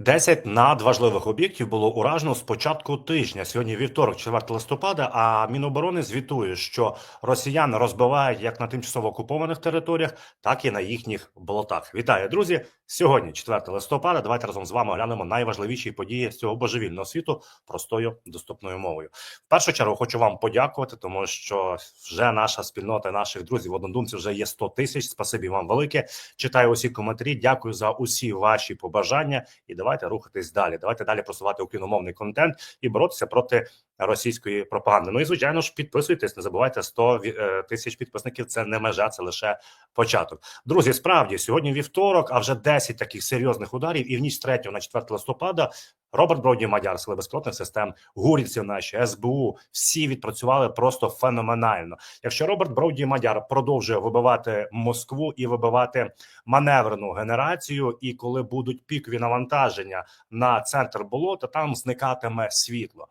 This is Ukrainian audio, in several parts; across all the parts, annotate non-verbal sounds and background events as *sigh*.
10 надважливих об'єктів було уражено з початку тижня. Сьогодні вівторок, 4 листопада. А Міноборони звітує, що росіян розбивають як на тимчасово окупованих територіях, так і на їхніх болотах. Вітаю, друзі! Сьогодні, 4 листопада. Давайте разом з вами оглянемо найважливіші події з цього божевільного світу простою доступною мовою. В першу чергу хочу вам подякувати, тому що вже наша спільнота наших друзів однодумців вже є 100 тисяч. Спасибі вам велике. Читаю усі коментарі. Дякую за усі ваші побажання. І давайте рухатись далі. Давайте далі просувати україномовний контент і боротися проти російської пропаганди. Ну і звичайно ж, підписуйтесь. Не забувайте 100 ві- е, тисяч підписників. Це не межа, це лише початок. Друзі, справді сьогодні вівторок, а вже 10 таких серйозних ударів. І в ніч з 3 на 4 листопада Роберт Броді Мадяр, сили безпілотних систем, гурівці наші СБУ. Всі відпрацювали просто феноменально. Якщо Роберт Броді Мадяр продовжує вибивати Москву і вибивати маневрену генерацію, і коли будуть пікові навантаження на центр болота, там зникатиме світло.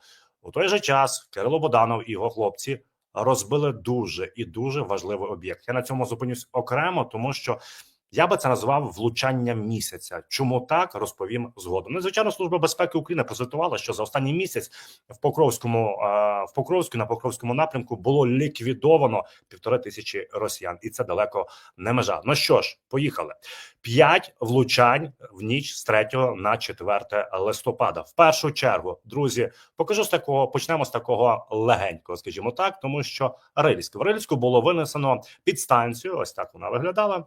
У той же час Кирило Боданов і його хлопці розбили дуже і дуже важливий об'єкт. Я на цьому зупинюсь окремо, тому що я би це назвав влучанням місяця. Чому так розповім згодом. Ну, звичайно, служба безпеки України прозвітувала, що за останній місяць в Покровському е, в Покровську на Покровському напрямку було ліквідовано півтори тисячі росіян, і це далеко не межа. Ну що ж, поїхали. П'ять влучань в ніч з 3 на 4 листопада. В першу чергу, друзі, покажу з такого. Почнемо з такого легенького, скажімо так, тому що Рильськ в Рильську було винесено підстанцію. Ось так вона виглядала.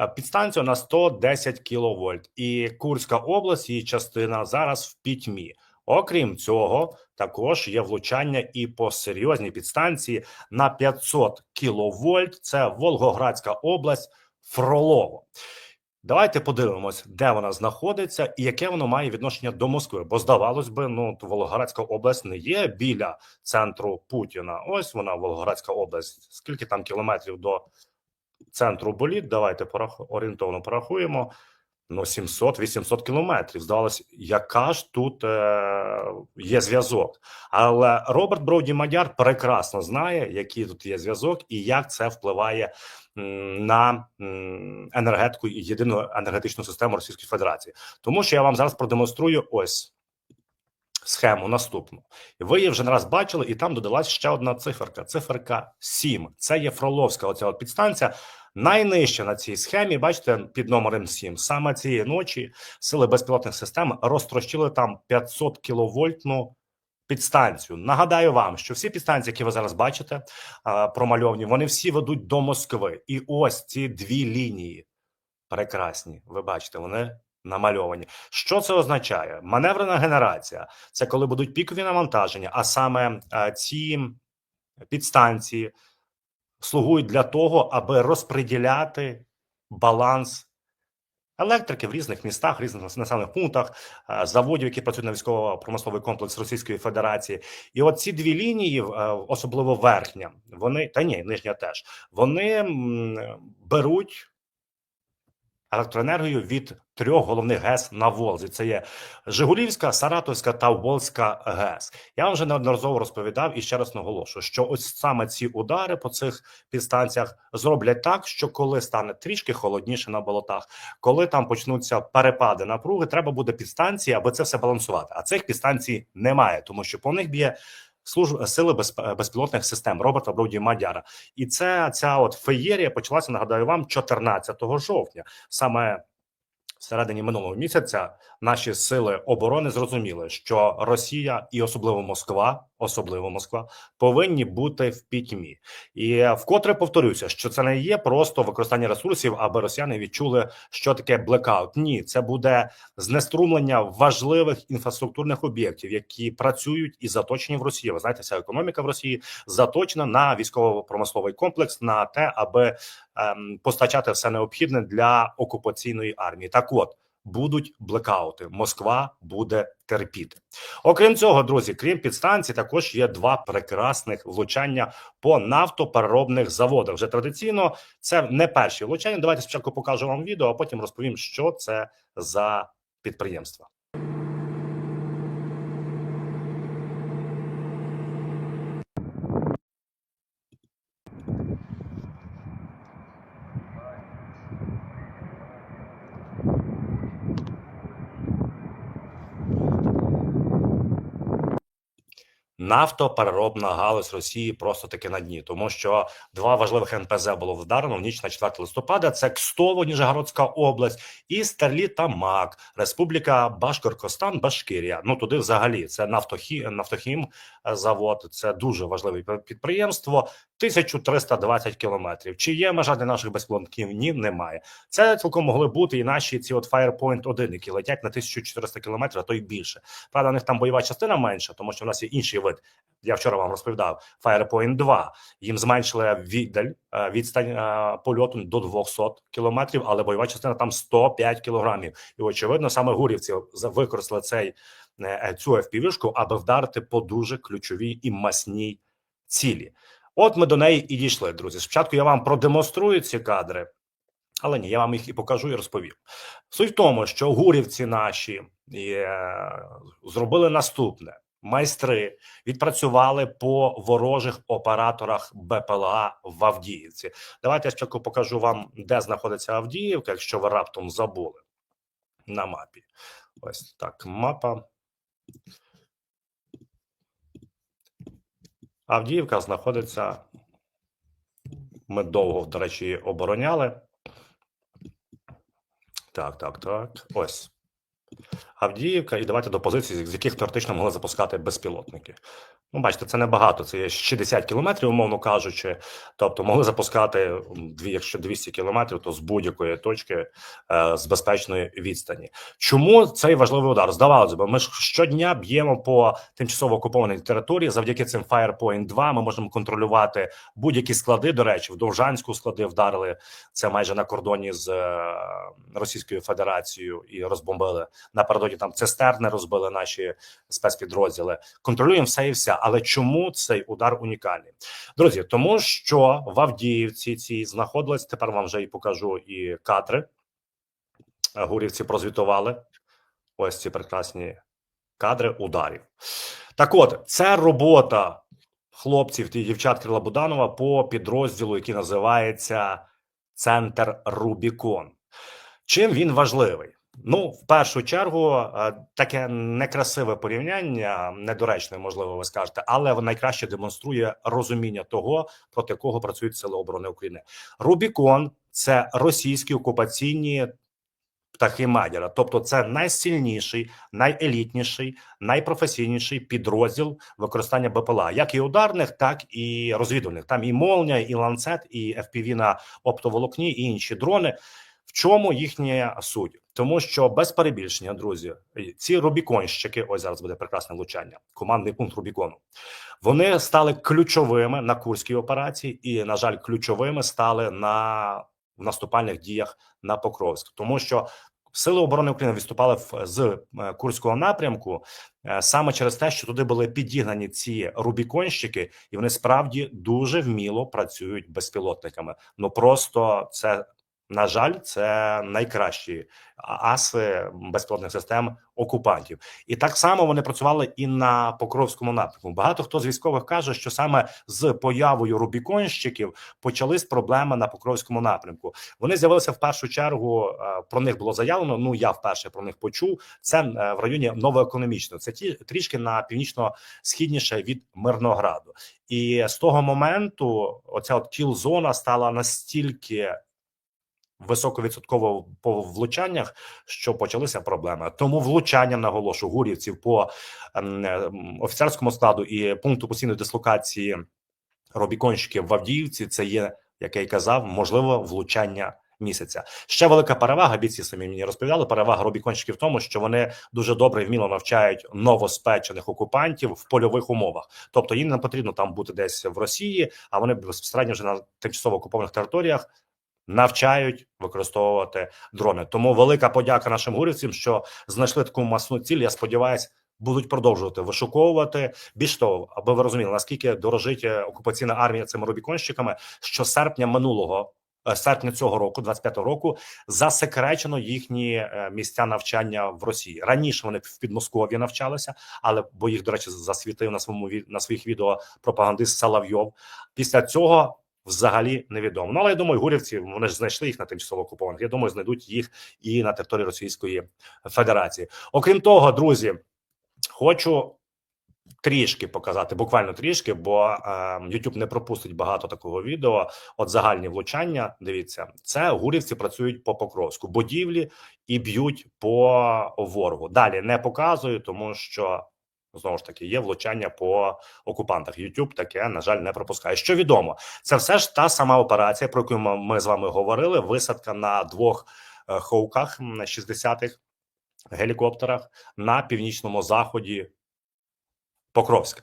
Е, Підстанцію на 110 кВт. і Курська область, її частина зараз в пітьмі. Окрім цього, також є влучання і по серйозній підстанції на 500 кВт. Це Волгоградська область, Фролово. Давайте подивимось, де вона знаходиться і яке воно має відношення до Москви. Бо здавалось би, ну Волгоградська область не є біля центру Путіна. Ось вона, Волгоградська область. Скільки там кілометрів до центру боліт? Давайте порах... орієнтовно порахуємо. Ну, 700-800 кілометрів. Здавалось, яка ж тут е- є зв'язок. Але Роберт Броуді Мадяр прекрасно знає, який тут є зв'язок і як це впливає на енергетику і єдину енергетичну систему Російської Федерації. Тому що я вам зараз продемонструю ось схему наступну. Ви її вже не раз бачили, і там додалась ще одна циферка. Циферка 7. Це є Фроловська оця підстанція. Найнижча на цій схемі, бачите, під номером 7. Саме цієї ночі сили безпілотних систем розтрощили там 500 кіловольтну підстанцію. Нагадаю вам, що всі підстанції, які ви зараз бачите, промальовані, вони всі ведуть до Москви. І ось ці дві лінії прекрасні. Ви бачите, вони намальовані. Що це означає? Маневрена генерація це коли будуть пікові навантаження, а саме е, ці підстанції слугують для того, аби розподіляти баланс електрики в різних містах, різних населених пунктах, е, заводів, які працюють на військово-промисловий комплекс Російської Федерації. І от ці дві лінії, е, особливо верхня, вони та ні, нижня теж вони беруть електроенергію від трьох головних ГЕС на Волзі. Це є Жигулівська, Саратовська та Волзька ГЕС. Я вже неодноразово розповідав і ще раз наголошую, що ось саме ці удари по цих підстанціях зроблять так, що коли стане трішки холодніше на болотах, коли там почнуться перепади напруги, треба буде підстанції, аби це все балансувати. А цих підстанцій немає, тому що по них б'є. Служб сили без, безпілотних систем Роберта Броді Мадяра, і це ця от феєрія почалася. Нагадаю вам 14 жовтня. Саме всередині минулого місяця наші сили оборони зрозуміли, що Росія і особливо Москва, особливо Москва, повинні бути в пітьмі. І вкотре повторюся, що це не є просто використання ресурсів, аби росіяни відчули, що таке блекаут. Ні, це буде знеструмлення важливих інфраструктурних об'єктів, які працюють і заточені в Росії. Ви знаєте, вся економіка в Росії заточена на військово-промисловий комплекс, на те, аби ем, постачати все необхідне для окупаційної армії. Так, от будуть блекаути. Москва буде терпіти. Окрім цього, друзі, крім підстанцій, також є два прекрасних влучання по нафтопереробних заводах. Вже традиційно це не перші влучання. Давайте спочатку покажу вам відео, а потім розповім, що це за підприємства. Нафтопереробна галузь Росії просто таки на дні, тому що два важливих НПЗ було вдарено в ніч на 4 листопада. Це Кстово, Ніжегородська область, і Мак, Республіка Башкоркостан, Башкирія. Ну туди взагалі це нафтохі, нафтохім завод. Це дуже важливе пі- підприємство. 1320 кілометрів. Чи є межа для наших безпілотників? Ні, немає. Це цілком могли бути і наші ці от Firepoint 1, які летять на 1400 кілометрів, а то й більше. Правда, у них там бойова частина менша, тому що в нас є інший вид. Я вчора вам розповідав Firepoint 2. Їм зменшили віддаль е, відстань е, польоту до 200 кілометрів, але бойова частина там 105 кілограмів. І очевидно, саме гурівці використали цей е, цю FPV-шку, аби вдарити по дуже ключовій і масній цілі. От ми до неї і дійшли, друзі. Спочатку я вам продемонструю ці кадри, але ні, я вам їх і покажу і розповім. Суть в тому, що гурівці наші зробили наступне: майстри відпрацювали по ворожих операторах БПЛА в Авдіївці. Давайте я спочатку покажу вам, де знаходиться Авдіївка, якщо ви раптом забули на мапі. Ось так, мапа. Авдіївка знаходиться. Ми довго, до речі, обороняли. Так, так, так. Ось. Авдіївка, і давайте до позицій, з яких теоретично могли запускати безпілотники. Ну, бачите, це небагато, це є 60 кілометрів, умовно кажучи. Тобто могли запускати, дві, якщо 200 кілометрів, то з будь-якої точки е, з безпечної відстані. Чому цей важливий удар? Здавалося б, ми ж щодня б'ємо по тимчасово окупованій території. Завдяки цим Firepoint 2 ми можемо контролювати будь-які склади. До речі, в Довжанську склади вдарили це майже на кордоні з е, Російською Федерацією і розбомбили напередодні. Там цистерни розбили наші спецпідрозділи. Контролюємо все і все. Але чому цей удар унікальний, друзі? Тому що в Авдіївці ці знаходились. Тепер вам вже і покажу і кадри. Гурівці прозвітували. Ось ці прекрасні кадри ударів. Так, от це робота хлопців і дівчат Крила Буданова по підрозділу, який називається Центр Рубікон. Чим він важливий? Ну, в першу чергу, е, таке некрасиве порівняння, недоречне, можливо, ви скажете, але найкраще демонструє розуміння того, проти кого працюють сили оборони України. Рубікон це російські окупаційні птахи Мадяра, тобто це найсильніший, найелітніший, найпрофесійніший підрозділ використання БПЛА, як і ударних, так і розвідувальних. Там і молня, і ланцет, і FPV на оптоволокні, і інші дрони. В чому їхня суть? Тому що без перебільшення, друзі, ці рубіконщики, ось зараз буде прекрасне влучання, командний пункт Рубікону. Вони стали ключовими на курській операції, і, на жаль, ключовими стали на в наступальних діях на Покровськ, тому що сили оборони України відступали з е, курського напрямку е, саме через те, що туди були підігнані ці рубіконщики, і вони справді дуже вміло працюють безпілотниками. Ну просто це на жаль, це найкращі аси безпілотних систем окупантів, і так само вони працювали і на Покровському напрямку. Багато хто з військових каже, що саме з появою рубіконщиків почались проблеми на Покровському напрямку. Вони з'явилися в першу чергу. Про них було заявлено. Ну я вперше про них почув. Це е, в районі новоекономічного. Це ті трішки на північно-східніше від Мирнограду. І з того моменту оця от кіл-зона стала настільки високовідсотково по влучаннях, що почалися проблеми. Тому влучанням наголошу гурівців по ем, офіцерському складу і пункту постійної дислокації робіконщиків в Авдіївці. Це є, як я й казав, можливо, влучання. Місяця ще велика перевага. Бійці самі мені розповідали. Перевага робіконщиків в тому, що вони дуже добре і вміло навчають новоспечених окупантів в польових умовах. Тобто їм не потрібно там бути десь в Росії, а вони безпосередньо вже на тимчасово окупованих територіях навчають використовувати дрони. Тому велика подяка нашим гурівцям, що знайшли таку масну ціль. Я сподіваюся, будуть продовжувати вишуковувати. Більш того, аби ви розуміли, наскільки дорожить е, окупаційна армія цими рубіконщиками, що серпня минулого. е, Серпня цього року, 25-го року, засекречено їхні е, місця навчання в Росії. Раніше вони в Підмосков'ї навчалися, але бо їх, до речі, засвітив на своєму на своїх відео пропагандист Соловйов. Після цього взагалі невідомо. Ну але я думаю, гурівці вони ж знайшли їх на тимчасово окупованих. Я думаю, знайдуть їх і на території Російської Федерації. Окрім того, друзі, хочу трішки показати, буквально трішки, бо е, YouTube не пропустить багато такого відео. От загальні влучання. Дивіться, це гурівці працюють по Покровську, будівлі і б'ють по ворогу. Далі не показую, тому що знову ж таки є влучання по окупантах. YouTube таке на жаль не пропускає. Що відомо, це все ж та сама операція, про яку ми- з вами говорили. Висадка на двох е, хоуках на 60-х гелікоптерах на північному заході Покровська.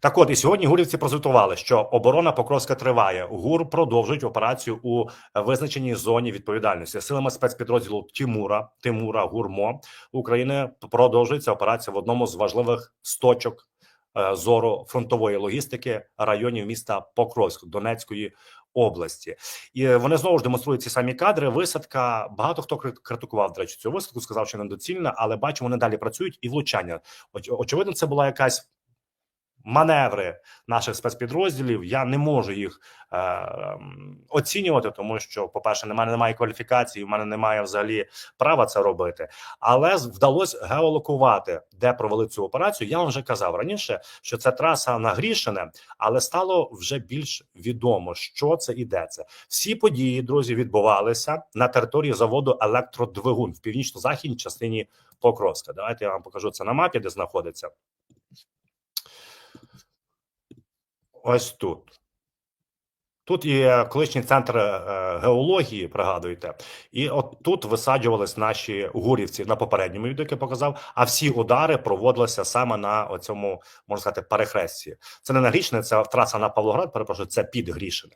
Так от і сьогодні гурівці прозвітували, що оборона Покровська триває. ГУР продовжують операцію у визначеній зоні відповідальності силами спецпідрозділу Тимура Тимура Гурмо України. Продовжується операція в одному з важливих сточок е, зору фронтової логістики районів міста Покровськ Донецької області. І вони знову ж демонструють ці самі кадри. Висадка багато хто крит- критикував до речі, цю висадку, сказав, що недоцільна, але бачимо, вони далі працюють і влучання. Оч- Очевидно, це була якась маневри наших спецпідрозділів. Я не можу їх е, ем, оцінювати, тому що, по-перше, в мене немає кваліфікації, в мене немає взагалі права це робити. Але вдалося геолокувати, де провели цю операцію. Я вам вже казав раніше, що це траса на Грішине, але стало вже більш відомо, що це і де це. Всі події, друзі, відбувалися на території заводу електродвигун в північно-західній частині Покровська. Давайте я вам покажу це на мапі, де знаходиться. Ось тут. Тут є колишній центр е, геології, пригадуєте, і от тут висаджувались наші гурівці на попередньому відео, яке показав. А всі удари проводилися саме на оцьому, можна сказати, перехресті. Це не на Грішне, це траса на Павлоград. Перепрошую, це під Грішине.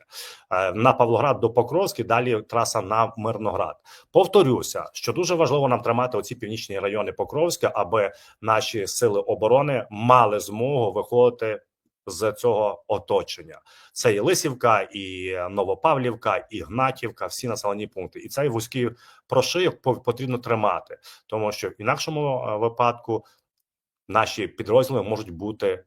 Е, На Павлоград до Покровський, далі траса на Мирноград. Повторюся, що дуже важливо нам тримати оці північні райони Покровська, аби наші сили оборони мали змогу виходити з цього оточення. Це і Лисівка, і Новопавлівка, і Гнатівка, всі населені пункти. І цей вузький прошийок по- потрібно тримати, тому що в інакшому е, випадку наші підрозділи можуть бути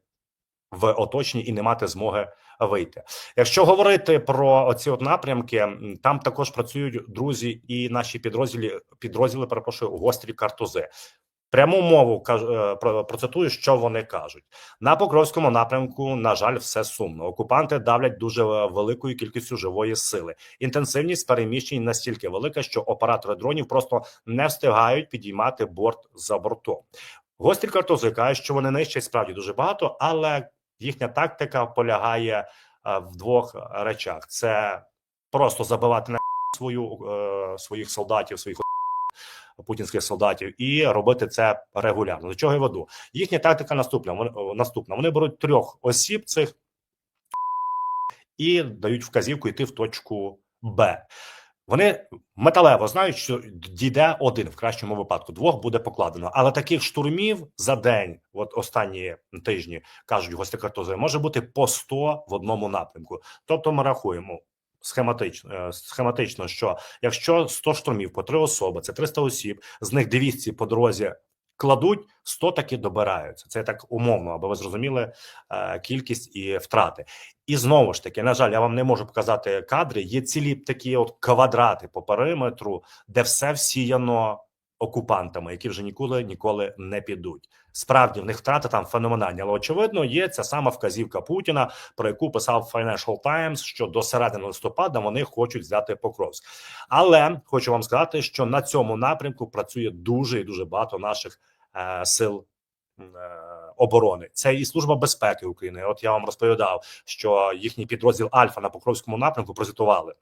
в оточенні і не мати змоги вийти. Якщо говорити про оці от напрямки, там також працюють друзі і наші підрозділи, підрозділи перепрошую, гострі картузи. Пряму мову е, про- процитую, що вони кажуть на Покровському напрямку. На жаль, все сумно. Окупанти давлять дуже великою кількістю живої сили. Інтенсивність переміщень настільки велика, що оператори дронів просто не встигають підіймати борт за бортом. Гострі картузи кажуть, що вони нищать справді дуже багато, але їхня тактика полягає е, в двох речах: це просто забивати на *laughs* свою е, своїх солдатів, своїх путінських солдатів, і робити це регулярно. До чого я веду? Їхня тактика наступна. Наступна. Вони беруть трьох осіб цих і дають вказівку йти в точку Б. Вони металево знають, що дійде один в кращому випадку. Двох буде покладено. Але таких штурмів за день, от останні тижні кажуть гості картози, може бути по 100 в одному напрямку. Тобто, ми рахуємо схематично, е, схематично, що якщо 100 штурмів по три особи, це 300 осіб, з них 200 по дорозі кладуть, 100 таки добираються. Це так умовно, аби ви зрозуміли е, кількість і втрати. І знову ж таки, на жаль, я вам не можу показати кадри. Є цілі такі от квадрати по периметру, де все всіяно окупантами, які вже ніколи ніколи не підуть. Справді в них втрати там феноменальні, але очевидно, є ця сама вказівка Путіна, про яку писав Financial Times, що до середини листопада вони хочуть взяти Покровськ. Але хочу вам сказати, що на цьому напрямку працює дуже і дуже багато наших е, сил. е, Оборони це і служба безпеки України. От я вам розповідав, що їхній підрозділ Альфа на Покровському напрямку прозвітували.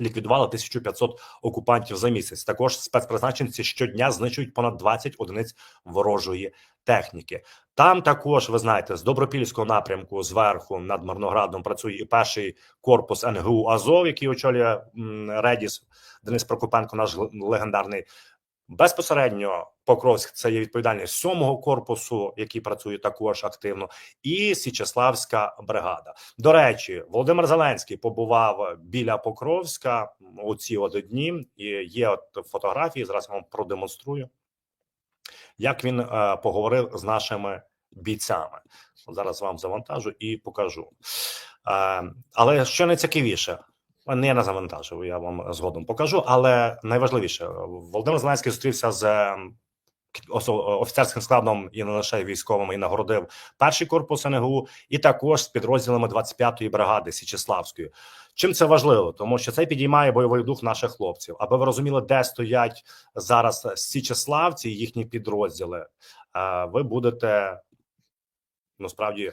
Ліквідували 1500 окупантів за місяць. Також спецпризначенці щодня знищують понад 20 одиниць ворожої техніки. Там також ви знаєте, з добропільського напрямку зверху над Марноградом працює і перший корпус НГУ Азов, який очолює Редіс Денис Прокопенко, наш легендарний. Безпосередньо Покровськ це є відповідальність сьомого корпусу, який працює також активно, і Січеславська бригада. До речі, Володимир Зеленський побував біля Покровська у ці от дні. І є от фотографії. Зараз вам продемонструю, як він е, поговорив з нашими бійцями. Зараз вам завантажу і покажу. Е, але що найцікавіше, не на завантажив, я вам згодом покажу. Але найважливіше, Володимир Зеленський зустрівся з офіцерським складом і не лише військовим, і нагородив перший корпус НГУ, і також з підрозділами 25-ї бригади Січеславської. Чим це важливо? Тому що це підіймає бойовий дух наших хлопців. Аби ви розуміли, де стоять зараз січеславці і їхні підрозділи, е, ви будете ну справді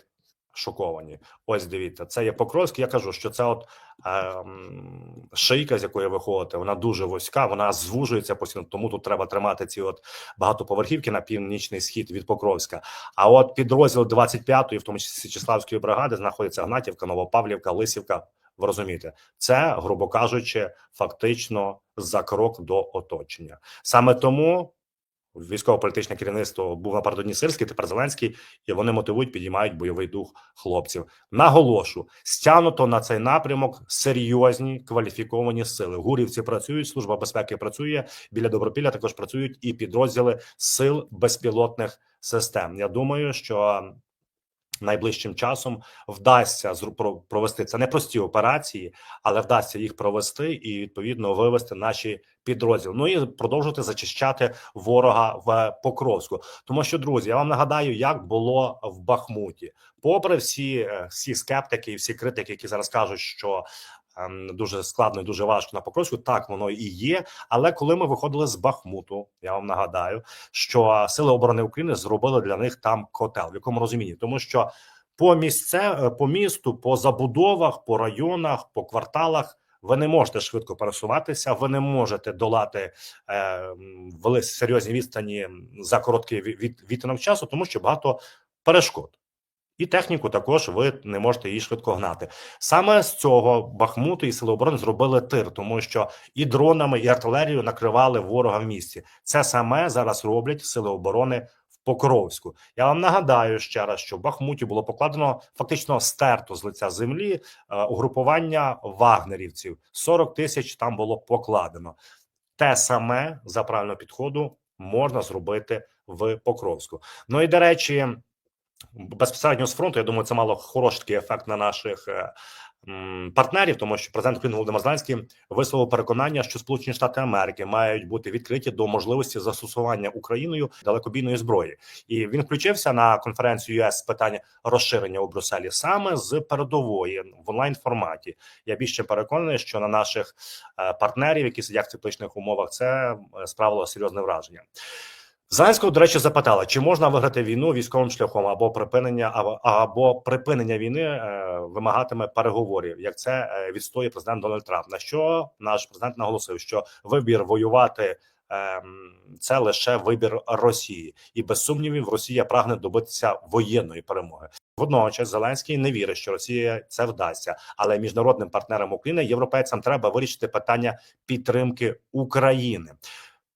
шоковані. Ось дивіться, це є Покровський. Я кажу, що це от е, шийка, з якої ви ходите, вона дуже вузька, вона звужується постійно. Тому тут треба тримати ці от багатоповерхівки на північний схід від Покровська. А от підрозділ 25-ї, в тому числі Січеславської бригади, знаходиться Гнатівка, Новопавлівка, Лисівка. Ви розумієте, це, грубо кажучи, фактично за крок до оточення. Саме тому військово-політичне керівництво був напередодні Сирський, тепер Зеленський, і вони мотивують, підіймають бойовий дух хлопців. Наголошу, стягнуто на цей напрямок серйозні кваліфіковані сили. Гурівці працюють, служба безпеки працює біля Добропілля. Також працюють і підрозділи сил безпілотних систем. Я думаю, що найближчим часом вдасться провести це непрості операції, але вдасться їх провести і відповідно вивести наші підрозділи. Ну і продовжувати зачищати ворога в Покровську. Тому що, друзі, я вам нагадаю, як було в Бахмуті. Попри всі, е, всі скептики і всі критики, які зараз кажуть, що дуже складно і дуже важко на Покровську, так воно і є. Але коли ми виходили з Бахмуту, я вам нагадаю, що сили оборони України зробили для них там котел. В якому розумінні, тому що по місце, е, по місту, по забудовах, по районах, по кварталах. Ви не можете швидко пересуватися, ви не можете долати е, вели серйозні відстані за короткий ві- від, відтинок часу, тому що багато перешкод. І техніку також ви не можете її швидко гнати. Саме з цього Бахмуту і Сили оборони зробили тир, тому що і дронами, і артилерією накривали ворога в місті. Це саме зараз роблять сили оборони в Покровську. Я вам нагадаю ще раз, що в Бахмуті було покладено фактично стерто з лиця землі е, угрупування вагнерівців. 40 тисяч там було покладено. Те саме за правильного підходу можна зробити в Покровську. Ну і до речі, безпосередньо з фронту, я думаю, це мало хороший такий ефект на наших е, партнерів, тому що президент України Володимир Зеленський висловив переконання, що Сполучені Штати Америки мають бути відкриті до можливості застосування Україною далекобійної зброї, і він включився на конференцію ЄС з питання розширення у Брюсселі саме з передової в онлайн форматі. Я більше переконаний, що на наших е, партнерів, які сидять в тепличних умовах, це е, справило серйозне враження. Зеленського, до речі, запитали, чи можна виграти війну військовим шляхом або припинення або, або припинення війни е, вимагатиме переговорів, як це е, відстоює президент Дональд Трамп. На що наш президент наголосив, що вибір воювати е, це лише вибір Росії, і без сумнівів Росія прагне добитися воєнної перемоги. Водночас Зеленський не вірить, що Росія це вдасться, але міжнародним партнерам України, європейцям, треба вирішити питання підтримки України.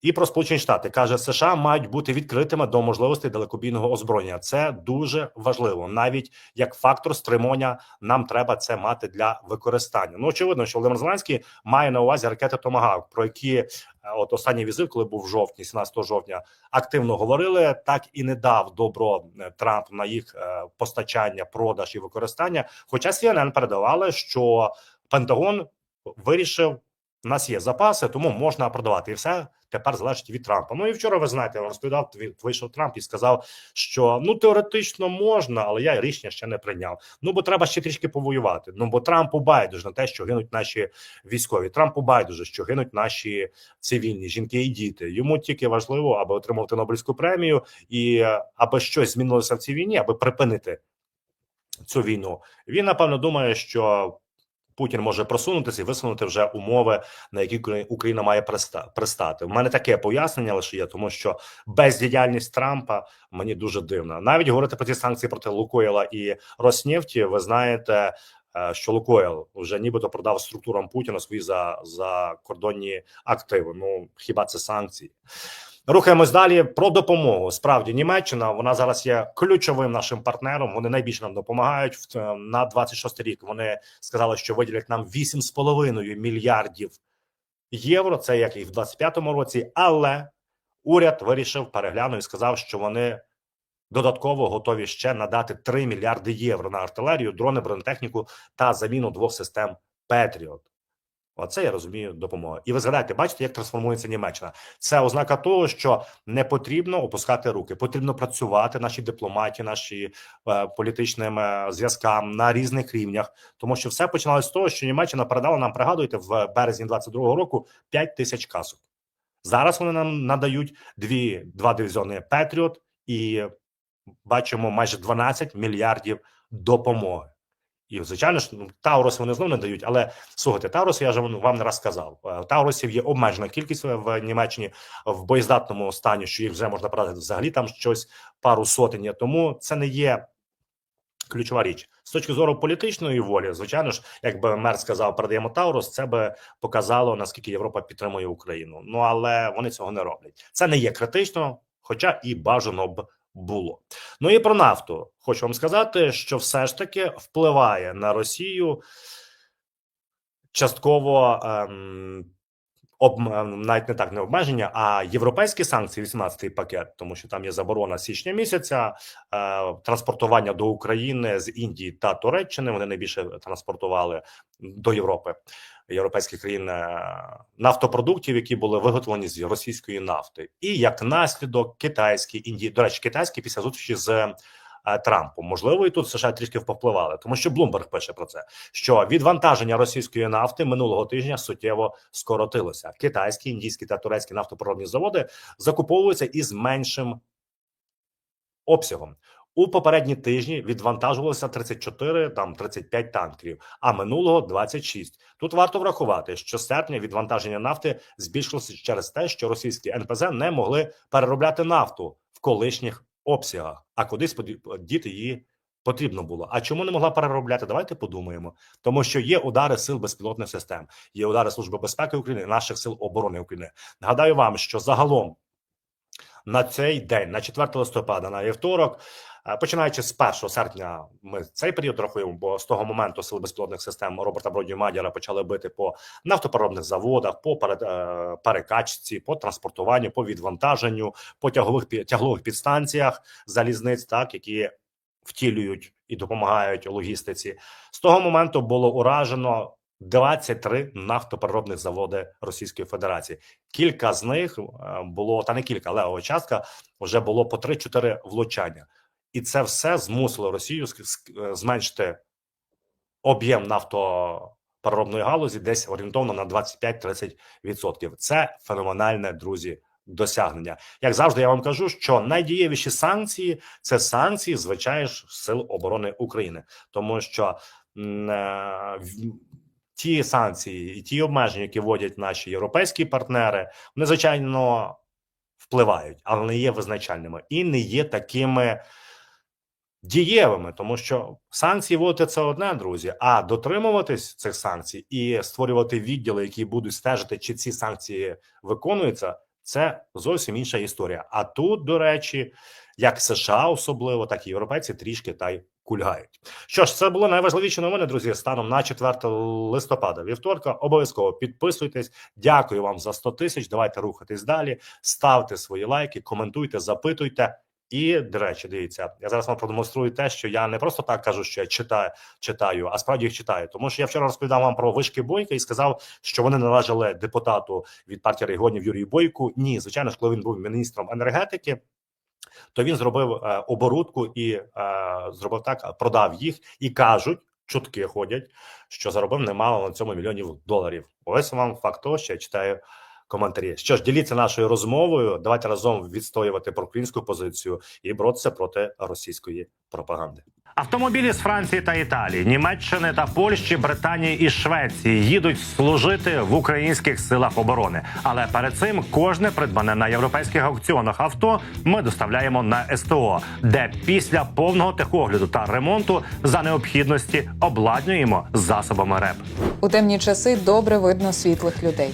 І про Сполучені Штати каже, США мають бути відкритими до можливостей далекобійного озброєння. Це дуже важливо. Навіть як фактор стримування нам треба це мати для використання. Ну очевидно, що Володимир Зеленський має на увазі ракети Томагавк, про які е, от останній візит, коли був в жовтні, 17 жовтня, активно говорили. Так і не дав добро е, Трамп на їх е, постачання, продаж і використання. Хоча CNN передавали, що Пентагон вирішив. У нас є запаси, тому можна продавати і все тепер залежить від Трампа. Ну і вчора ви знаєте, розповідав. Вийшов Трамп і сказав, що ну теоретично можна, але я рішення ще не прийняв. Ну бо треба ще трішки повоювати. Ну бо Трампу байдуже на те, що гинуть наші військові. Трампу байдуже, що гинуть наші цивільні жінки і діти. Йому тільки важливо, аби отримати Нобелівську премію і е, аби щось змінилося в цій війні, аби припинити цю війну. Він напевно думає, що Путін може просунутися і висунути вже умови, на які Украї- Україна має пристати. У мене таке пояснення лише є, тому що бездіяльність Трампа мені дуже дивна. Навіть говорити про ті санкції проти Лукойла і Роснефті, ви знаєте. е, Що Лукойл вже нібито продав структурам Путіна свої за закордонні активи. Ну хіба це санкції? Рухаємось далі про допомогу. Справді Німеччина вона зараз є ключовим нашим партнером. Вони найбільше нам допомагають е, на 26 рік. Вони сказали, що виділять нам 8,5 мільярдів євро. Це як і в 25-му році. Але уряд вирішив переглянув і сказав, що вони додатково готові ще надати 3 мільярди євро на артилерію, дрони, бронетехніку та заміну двох систем Петріот. Оце я розумію допомога. І ви згадайте, бачите, як трансформується Німеччина. Це ознака того, що не потрібно опускати руки, потрібно працювати нашій дипломатії, наші е, політичним е, зв'язкам на різних рівнях. Тому що все починалося з того, що Німеччина передала нам, пригадуєте, в березні 22-го року 5 тисяч касок. Зараз вони нам надають дві два дивізіони Петріот і бачимо майже 12 мільярдів допомоги. І звичайно ж, ну, Таурус вони знову не дають. Але слухайте, Таурус, я ж вам вам не раз сказав. е, Таурусів є обмежена кількість в Німеччині в боєздатному стані, що їх вже можна продати взагалі там щось пару сотень. є. Тому це не є ключова річ з точки зору політичної волі. Звичайно ж, якби мер сказав, передаємо Таурус, це би показало наскільки Європа підтримує Україну. Ну але вони цього не роблять. Це не є критично, хоча і бажано б було. Ну і про нафту хочу вам сказати, що все ж таки впливає на Росію частково. Ем, об, навіть не так не обмеження, а європейські санкції, 18-й пакет, тому що там є заборона січня місяця, е, транспортування до України з Індії та Туреччини. Вони найбільше транспортували до Європи європейських країн е, нафтопродуктів, які були виготовлені з російської нафти, і як наслідок китайські Індії. До речі, китайські після зустрічі з е, Трампом. Можливо, і тут США трішки повпливали, тому що Блумберг пише про це: що відвантаження російської нафти минулого тижня суттєво скоротилося. Китайські, індійські та турецькі нафтопереробні заводи закуповуються із меншим обсягом. У попередні тижні відвантажувалося 34, там 35 танкерів, а минулого 26. Тут варто врахувати, що серпня відвантаження нафти збільшилося через те, що російські НПЗ не могли переробляти нафту в колишніх обсягах, а кудись діти її потрібно було. А чому не могла переробляти? Давайте подумаємо. Тому що є удари сил безпілотних систем, є удари Служби безпеки України, наших сил оборони України. Нагадаю вам, що загалом на цей день, на 4 листопада, на вівторок, починаючи з 1 серпня, ми цей період рахуємо, бо з того моменту сили безпілотних систем Роберта Бродію Мадяра почали бити по нафтопереробних заводах, по е, перекачці, по транспортуванню, по відвантаженню, по тягових тяглових підстанціях залізниць, так які втілюють і допомагають логістиці. З того моменту було уражено 23 нафтопереробних заводи Російської Федерації. Кілька з них е, було та не кілька, але частка вже було по 3-4 влучання, і це все змусило Росію е, зменшити об'єм нафтопереробної галузі десь орієнтовно на 25-30%. Це феноменальне, друзі. Досягнення, як завжди, я вам кажу, що найдієвіші санкції це санкції, звичайно сил оборони України, тому що е, ті санкції і ті обмеження, які вводять наші європейські партнери, вони звичайно впливають, але не є визначальними і не є такими дієвими, тому що санкції вводити це одне, друзі. А дотримуватись цих санкцій і створювати відділи, які будуть стежити, чи ці санкції виконуються, це зовсім інша історія. А тут, до речі, як США особливо, так і європейці трішки та й кульгають. Що ж, це були найважливіші новини, друзі. Станом на 4 листопада, вівторка. Обов'язково підписуйтесь. Дякую вам за 100 тисяч. Давайте рухатись далі. Ставте свої лайки, коментуйте, запитуйте. І до речі, дивіться, я зараз вам продемонструю те, що я не просто так кажу, що я читаю, читаю, а справді їх читаю. Тому що я вчора розповідав вам про вишки Бойка і сказав, що вони належали депутату від партії регіонів Юрію Бойку. Ні, звичайно ж, коли він був міністром енергетики, то він зробив е, оборудку і е, зробив так, продав їх і кажуть. Чутки ходять, що заробив немало на цьому мільйонів доларів. Ось вам факт того, що я читаю коментарі. Що ж, діліться нашою розмовою. Давайте разом відстоювати проукраїнську позицію і боротися проти російської пропаганди. Автомобілі з Франції та Італії, Німеччини та Польщі, Британії і Швеції їдуть служити в українських силах оборони. Але перед цим кожне придбане на європейських аукціонах авто ми доставляємо на СТО, де після повного техогляду та ремонту за необхідності обладнюємо засобами РЕП. У темні часи добре видно світлих людей.